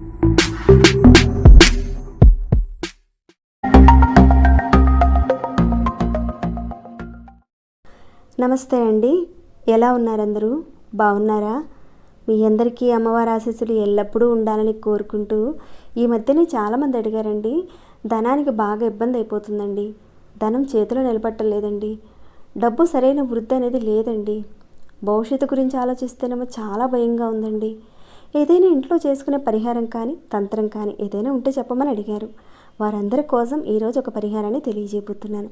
నమస్తే అండి. ఎలా ఉన్నారందరూ? బాగున్నారా? మీ అందరికీ అమ్మవారి ఆశీస్సులు ఎల్లప్పుడూ ఉండాలని కోరుకుంటూ ఈ మధ్యనే చాలామంది అడిగారండి. ధనానికి బాగా ఇబ్బంది అయిపోతుందండి. ధనం చేతిలో నిలబట్టలేదండి డబ్బు సరైన వృద్ధి అనేది లేదండి. భవిష్యత్తు గురించి ఆలోచిస్తేనేమో చాలా భయంగా ఉందండి. ఏదైనా ఇంట్లో చేసుకునే పరిహారం కానీ తంత్రం కానీ ఏదైనా ఉంటే చెప్పమని అడిగారు. వారందరి కోసం ఈరోజు ఒక పరిహారాన్ని తెలియజేయబోతున్నాను.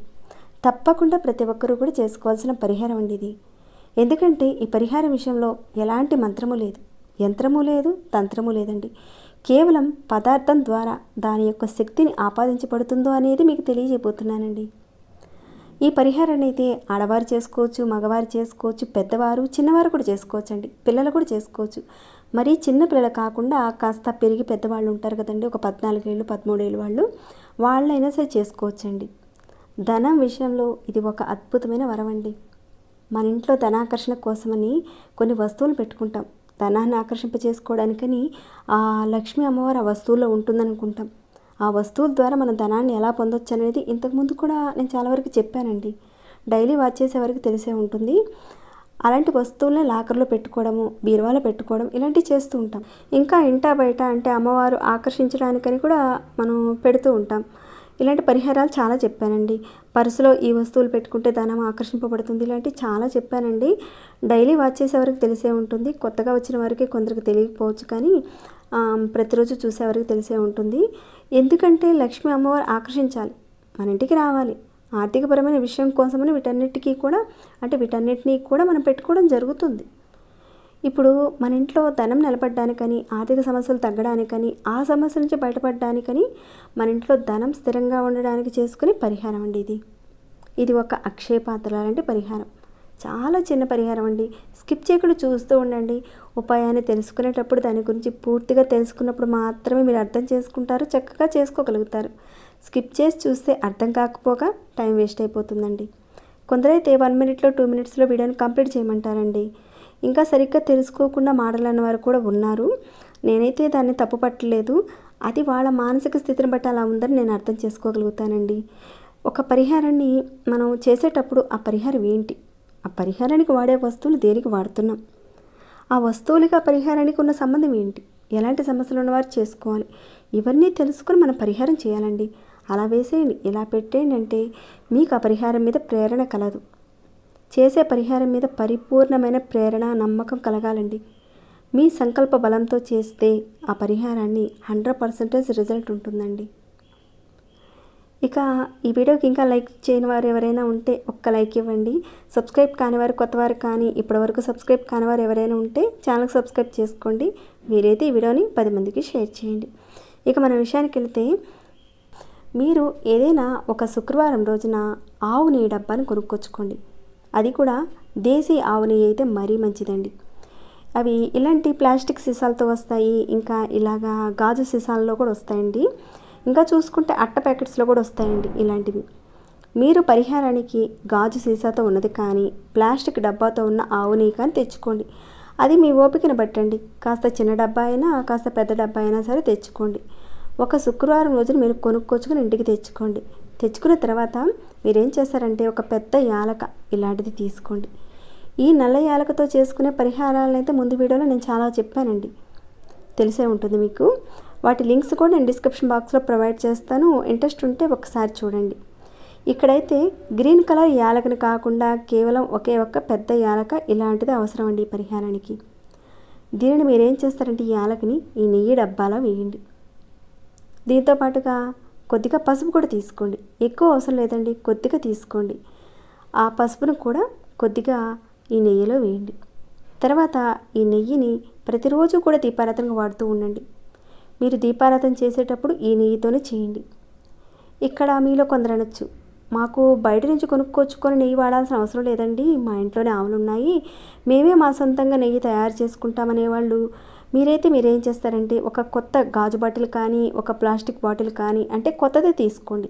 తప్పకుండా ప్రతి ఒక్కరూ కూడా చేసుకోవాల్సిన పరిహారం అండి ఇది. ఎందుకంటే ఈ పరిహారం విషయంలో ఎలాంటి మంత్రము లేదు. యంత్రము లేదు తంత్రము లేదండి. కేవలం పదార్థం ద్వారా దాని యొక్క శక్తిని ఆపాదించబడుతుందో అనేది మీకు తెలియజేయబోతున్నానండి. ఈ పరిహారాన్ని అయితే ఆడవారు చేసుకోవచ్చు మగవారు చేసుకోవచ్చు పెద్దవారు చిన్నవారు కూడా చేసుకోవచ్చు అండి పిల్లలు కూడా చేసుకోవచ్చు. మరీ చిన్న పిల్లలు కాకుండా కాస్త పెరిగి పెద్దవాళ్ళు ఉంటారు కదండి. ఒక పద్నాలుగేళ్ళు పదమూడేళ్ళు వాళ్ళు వాళ్ళైనా సరే చేసుకోవచ్చండి. ధనం విషయంలో ఇది ఒక అద్భుతమైన వరం అండి మన ఇంట్లో ధనాకర్షణ కోసమని కొన్ని వస్తువులు పెట్టుకుంటాం. ధనాన్ని ఆకర్షింప చేసుకోవడానికని ఆ లక్ష్మీ అమ్మవారు ఆ వస్తువుల్లో ఉంటుందనుకుంటాం. ఆ వస్తువుల ద్వారా మన ధనాన్ని ఎలా పొందొచ్చు అనేది ఇంతకుముందు కూడా నేను చాలా వరకు చెప్పానండి. డైలీ వాచ్ చేసే వరకు తెలిసే ఉంటుంది. అలాంటి వస్తువుల్ని లాకర్లో పెట్టుకోవడము బీరువాలో పెట్టుకోవడం ఇలాంటివి చేస్తూ ఉంటాం. ఇంకా ఇంటా బయట అంటే అమ్మవారు ఆకర్షించడానికని కూడా మనం పెడుతూ ఉంటాం. ఇలాంటి పరిహారాలు చాలా చెప్పానండి. పర్సులో ఈ వస్తువులు పెట్టుకుంటే ధనం ఆకర్షింపబడుతుంది ఇలాంటివి చాలా చెప్పానండి. డైలీ వాచ్ చేసే వారికి తెలిసే ఉంటుంది. కొత్తగా వచ్చిన వారికి కొందరికి తెలియకపోవచ్చు కానీ ప్రతిరోజు చూసేవారికి తెలిసే ఉంటుంది. ఎందుకంటే లక్ష్మీ అమ్మవారు ఆకర్షించాలి. మన ఇంటికి రావాలి. ఆర్థికపరమైన విషయం కోసమని వీటన్నిటికీ కూడా అంటే వీటన్నిటినీ కూడా మనం పెట్టుకోవడం జరుగుతుంది. ఇప్పుడు మన ఇంట్లో ధనం నిలబడడానికని ఆర్థిక సమస్యలు తగ్గడానికని ఆ సమస్య నుంచి బయటపడడానికని మన ఇంట్లో ధనం స్థిరంగా ఉండడానికి చేసుకునే పరిహారం అండి ఇది. ఇది ఒక అక్షయ పాత్ర లాంటి పరిహారం. చాలా చిన్న పరిహారం అండి. స్కిప్ చేయకుండా చూస్తూ ఉండండి. ఉపాయాన్ని తెలుసుకునేటప్పుడు దాని గురించి పూర్తిగా తెలుసుకున్నప్పుడు మాత్రమే మీరు అర్థం చేసుకుంటారు చక్కగా చేసుకోగలుగుతారు. స్కిప్ చేసి చూస్తే అర్థం కాకపోగా టైం వేస్ట్ అయిపోతుందండి. కొందరైతే వన్ మినిట్లో టూ మినిట్స్లో వీడియోని కంప్లీట్ చేయమంటారండి. ఇంకా సరిగ్గా తెలుసుకోకుండా మాటలన్న వారు కూడా ఉన్నారు. నేనైతే దాన్ని తప్పు పట్టలేదు. అది వాళ్ళ మానసిక స్థితిని బట్టి అలా ఉందని నేను అర్థం చేసుకోగలుగుతానండి. ఒక పరిహారాన్ని మనం చేసేటప్పుడు ఆ పరిహారం ఏంటి? ఆ పరిహారానికి వాడే వస్తువులు దేనికి వాడుతున్నాం? ఆ వస్తువులకి ఆ పరిహారానికి ఉన్న సంబంధం ఏంటి? ఎలాంటి సమస్యలు ఉన్నవారు చేసుకోవాలి. ఇవన్నీ తెలుసుకొని మనం పరిహారం చేయాలండి. అలా వేసేయండి ఇలా పెట్టేయండి అంటే మీకు ఆ పరిహారం మీద ప్రేరణ కలదు. చేసే పరిహారం మీద పరిపూర్ణమైన ప్రేరణ నమ్మకం కలగాలండి. మీ సంకల్ప బలంతో చేస్తే ఆ పరిహారాన్ని హండ్రెడ్ పర్సెంటేజ్ రిజల్ట్ ఉంటుందండి. ఇక ఈ వీడియోకి ఇంకా లైక్ చేయని వారు ఎవరైనా ఉంటే ఒక్క లైక్ ఇవ్వండి. సబ్స్క్రైబ్ కానివారు కొత్తవారు కానీ ఇప్పటివరకు సబ్స్క్రైబ్ కానివారు ఎవరైనా ఉంటే ఛానల్కి సబ్స్క్రైబ్ చేసుకోండి. మీరైతే ఈ వీడియోని పది మందికి షేర్ చేయండి. ఇక మన విషయానికి వెళ్తే మీరు ఏదైనా ఒక శుక్రవారం రోజున ఆవు నెయ్యి డబ్బాను కొనుక్కొచ్చుకోండి. అది కూడా దేశీ ఆవు నెయ్యి అయితే మరీ మంచిదండి. అవి ఇలాంటి ప్లాస్టిక్ సీసాలతో వస్తాయి ఇంకా ఇలాగా గాజు సీసాల్లో కూడా వస్తాయండి. ఇంకా చూసుకుంటే అట్ట ప్యాకెట్స్లో కూడా వస్తాయండి ఇలాంటివి. మీరు పరిహారానికి గాజు సీసాతో ఉన్నది కానీ ప్లాస్టిక్ డబ్బాతో ఉన్న ఆవు నెయ్యి కానీ తెచ్చుకోండి. అది మీ ఓపికను బట్టండి. కాస్త చిన్న డబ్బా అయినా కాస్త పెద్ద డబ్బా అయినా సరే తెచ్చుకోండి. ఒక శుక్రవారం రోజున మీరు కొనుక్కొచ్చుకొని ఇంటికి తెచ్చుకోండి. తెచ్చుకున్న తర్వాత మీరేం చేస్తారంటే ఒక పెద్ద యాలక ఇలాంటిది తీసుకోండి. ఈ నల్ల యాలకతో చేసుకునే పరిహారాలను అయితే ముందు వీడియోలో నేను చాలా చెప్పానండి. తెలిసే ఉంటుంది మీకు. వాటి లింక్స్ కూడా నేను డిస్క్రిప్షన్ బాక్స్లో ప్రొవైడ్ చేస్తాను. ఇంట్రెస్ట్ ఉంటే ఒకసారి చూడండి. ఇక్కడైతే గ్రీన్ కలర్ యాలకని కాకుండా కేవలం ఒకే ఒక్క పెద్ద యాలక ఇలాంటిది అవసరం అండి ఈ పరిహారానికి. దీనిని మీరేం చేస్తారంటే ఈ యాలకని ఈ నెయ్యి డబ్బాలో వేయండి. దీంతో పాటుగా కొద్దిగా పసుపు కూడా తీసుకోండి. ఎక్కువ అవసరం లేదండి. కొద్దిగా తీసుకోండి. ఆ పసుపును కూడా కొద్దిగా ఈ నెయ్యిలో వేయండి. తర్వాత ఈ నెయ్యిని ప్రతిరోజు కూడా దీపారాధనకు వాడుతూ ఉండండి. మీరు దీపారాధన చేసేటప్పుడు ఈ నెయ్యితోనే చేయండి. ఇక్కడ మీలో కొందరు అనొచ్చు. మాకు బయట నుంచి కొనుక్కొచ్చుకొని నెయ్యి వాడాల్సిన అవసరం లేదండి. మా ఇంట్లోనే ఆవులు ఉన్నాయి మేమే మా సొంతంగా నెయ్యి తయారు చేసుకుంటామనే వాళ్ళు మీరైతే మీరేం చేస్తారంటే ఒక కొత్త గాజు బాటిల్ కానీ ఒక ప్లాస్టిక్ బాటిల్ కానీ అంటే కొత్తది తీసుకోండి.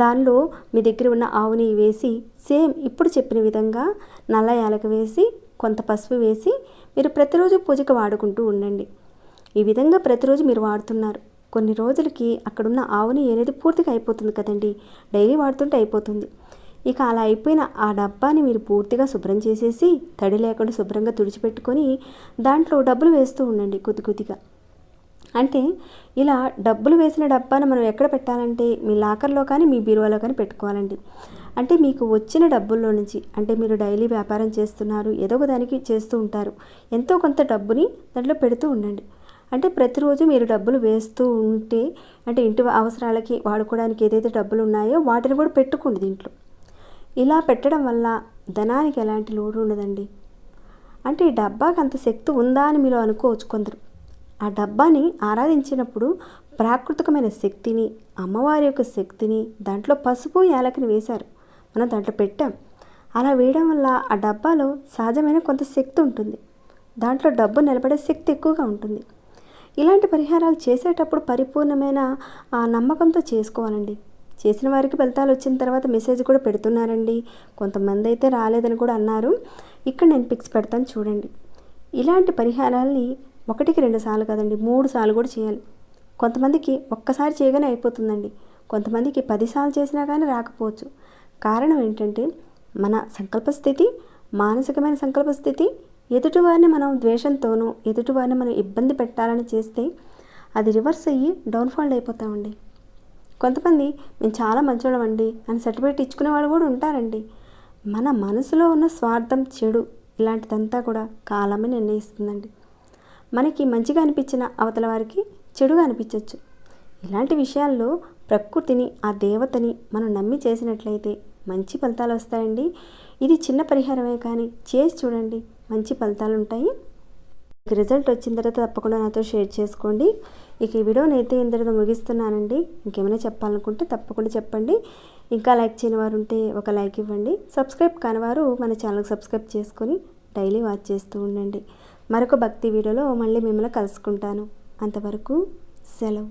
దానిలో మీ దగ్గర ఉన్న ఆవు నెయ్యి వేసి సేమ్ ఇప్పుడు చెప్పిన విధంగా నల్ల యాలకు వేసి కొంత పసుపు వేసి మీరు ప్రతిరోజు పూజకు వాడుకుంటూ ఉండండి. ఈ విధంగా ప్రతిరోజు మీరు వాడుతున్నారు. కొన్ని రోజులకి అక్కడున్న ఆవుని అనేది పూర్తిగా అయిపోతుంది కదండి. డైలీ వాడుతుంటే అయిపోతుంది. ఇక అలా అయిపోయిన ఆ డబ్బాని మీరు పూర్తిగా శుభ్రం చేసేసి తడి లేకుండా శుభ్రంగా తుడిచిపెట్టుకొని దాంట్లో డబ్బులు వేస్తూ ఉండండి కొద్ది కొద్దిగా. అంటే ఇలా డబ్బులు వేసిన డబ్బాను మనం ఎక్కడ పెట్టాలంటే మీ లాకర్లో కానీ మీ బీరువాలో కానీ పెట్టుకోవాలండి. అంటే మీకు వచ్చిన డబ్బుల్లో నుంచి అంటే మీరు డైలీ వ్యాపారం చేస్తున్నారు ఏదో ఒక దానికి చేస్తూ ఉంటారు ఎంతో కొంత డబ్బుని దాంట్లో పెడుతూ ఉండండి. అంటే ప్రతిరోజు మీరు డబ్బులు వేస్తూ ఉంటే అంటే ఇంటి అవసరాలకి వాడుకోవడానికి ఏదైతే డబ్బులు ఉన్నాయో వాటిని కూడా పెట్టుకోండి దీంట్లో. ఇలా పెట్టడం వల్ల ధనానికి ఎలాంటి లోటు ఉండదండి. అంటే ఈ డబ్బాకి అంత శక్తి ఉందా అని మీరు అనుకోవచ్చు కొందరు. ఆ డబ్బాని ఆరాధించినప్పుడు ప్రాకృతికమైన శక్తిని అమ్మవారి యొక్క శక్తిని దాంట్లో పసుపు యాలకుని వేశారు. మనం దాంట్లో పెట్టాం. అలా వేయడం వల్ల ఆ డబ్బాలో సహజమైన కొంత శక్తి ఉంటుంది. దాంట్లో డబ్బు నిలబడే శక్తి ఎక్కువగా ఉంటుంది. ఇలాంటి పరిహారాలు చేసేటప్పుడు పరిపూర్ణమైన ఆ నమ్మకంతో చేసుకోవాలండి. చేసిన వారికి ఫలితాలు వచ్చిన తర్వాత మెసేజ్ కూడా పెడుతున్నారండి. కొంతమంది అయితే రాలేదని కూడా అన్నారు. ఇక్కడ నేను పిక్స్ పెడతాను చూడండి. ఇలాంటి పరిహారాలని ఒకటికి రెండు సార్లు కదండి మూడు సార్లు కూడా చేయాలి. కొంతమందికి ఒక్కసారి చేయగానే అయిపోతుందండి. కొంతమందికి పదిసార్లు చేసినా కానీ రాకపోవచ్చు. కారణం ఏంటంటే మన సంకల్ప స్థితి మానసికమైన సంకల్ప స్థితి ఎదుటివారిని మనం ద్వేషంతోనూ ఎదుటివారిని మనం ఇబ్బంది పెట్టాలని చేస్తే అది రివర్స్ అయ్యి డౌన్ఫాల్ అయిపోతామండి. కొంతమంది మేము చాలా మంచోళ్ళం అండి. అని సర్టిఫికేట్ ఇచ్చుకునే వాళ్ళు కూడా ఉంటారండి. మన మనసులో ఉన్న స్వార్థం చెడు. ఇలాంటిదంతా కూడా కాలమే నిర్ణయిస్తుందండి. మనకి మంచిగా అనిపించిన అవతల వారికి చెడుగా అనిపించవచ్చు ఇలాంటి విషయాల్లో ప్రకృతిని ఆ దేవతని మనం నమ్మి చేసినట్లయితే మంచి ఫలితాలు వస్తాయండి. ఇది చిన్న పరిహారమే కానీ చేసి చూడండి. మంచి ఫలితాలు ఉంటాయి రిజల్ట్ వచ్చిన తర్వాత తప్పకుండా నాతో షేర్ చేసుకోండి. ఇక ఈ వీడియోని అయితే ఇంతటితో ముగిస్తున్నానండి. ఇంకేమైనా చెప్పాలనుకుంటే తప్పకుండా చెప్పండి. ఇంకా లైక్ చేయని వారు ఉంటే ఒక లైక్ ఇవ్వండి. సబ్స్క్రైబ్ కానివారు మన ఛానల్కి సబ్స్క్రైబ్ చేసుకొని డైలీ వాచ్ చేస్తూ ఉండండి. మరొక భక్తి వీడియోలో మళ్ళీ మిమ్మల్ని కలుసుకుంటాను. అంతవరకు సెలవు.